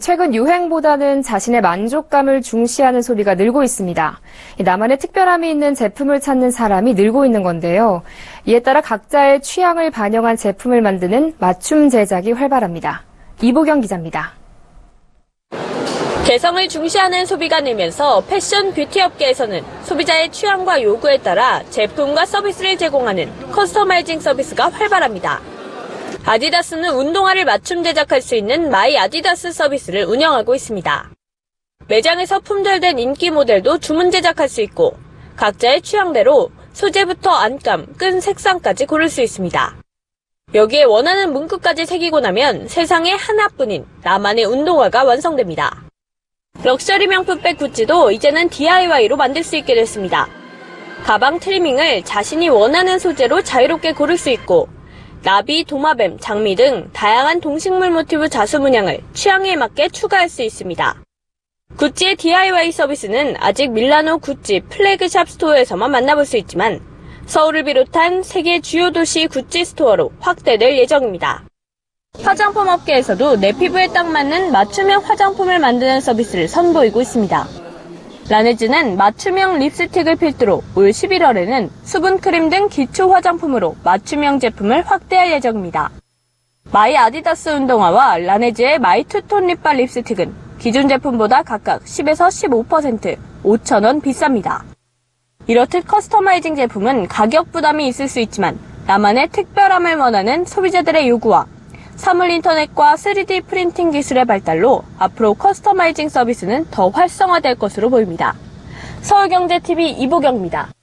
최근 유행보다는 자신의 만족감을 중시하는 소비가 늘고 있습니다. 나만의 특별함이 있는 제품을 찾는 사람이 늘고 있는 건데요. 이에 따라 각자의 취향을 반영한 제품을 만드는 맞춤 제작이 활발합니다. 이보경 기자입니다. 개성을 중시하는 소비가 늘면서 패션 뷰티 업계에서는 소비자의 취향과 요구에 따라 제품과 서비스를 제공하는 커스터마이징 서비스가 활발합니다. 아디다스는 운동화를 맞춤 제작할 수 있는 마이 아디다스 서비스를 운영하고 있습니다. 매장에서 품절된 인기 모델도 주문 제작할 수 있고 각자의 취향대로 소재부터 안감, 끈 색상까지 고를 수 있습니다. 여기에 원하는 문구까지 새기고 나면 세상에 하나뿐인 나만의 운동화가 완성됩니다. 럭셔리 명품백 구찌도 이제는 DIY로 만들 수 있게 됐습니다. 가방 트리밍을 자신이 원하는 소재로 자유롭게 고를 수 있고 나비, 도마뱀, 장미 등 다양한 동식물 모티브 자수 문양을 취향에 맞게 추가할 수 있습니다. 구찌의 DIY 서비스는 아직 밀라노 구찌 플래그샵 스토어에서만 만나볼 수 있지만 서울을 비롯한 세계 주요 도시 구찌 스토어로 확대될 예정입니다. 화장품 업계에서도 내 피부에 딱 맞는 맞춤형 화장품을 만드는 서비스를 선보이고 있습니다. 라네즈는 맞춤형 립스틱을 필두로 올 11월에는 수분크림 등 기초 화장품으로 맞춤형 제품을 확대할 예정입니다. 마이 아디다스 운동화와 라네즈의 마이 투톤 립발 립스틱은 기존 제품보다 각각 10에서 15%, 5,000원 비쌉니다. 이렇듯 커스터마이징 제품은 가격 부담이 있을 수 있지만 나만의 특별함을 원하는 소비자들의 요구와 사물 인터넷과 3D 프린팅 기술의 발달로 앞으로 커스터마이징 서비스는 더 활성화될 것으로 보입니다. 서울경제TV 이보경입니다.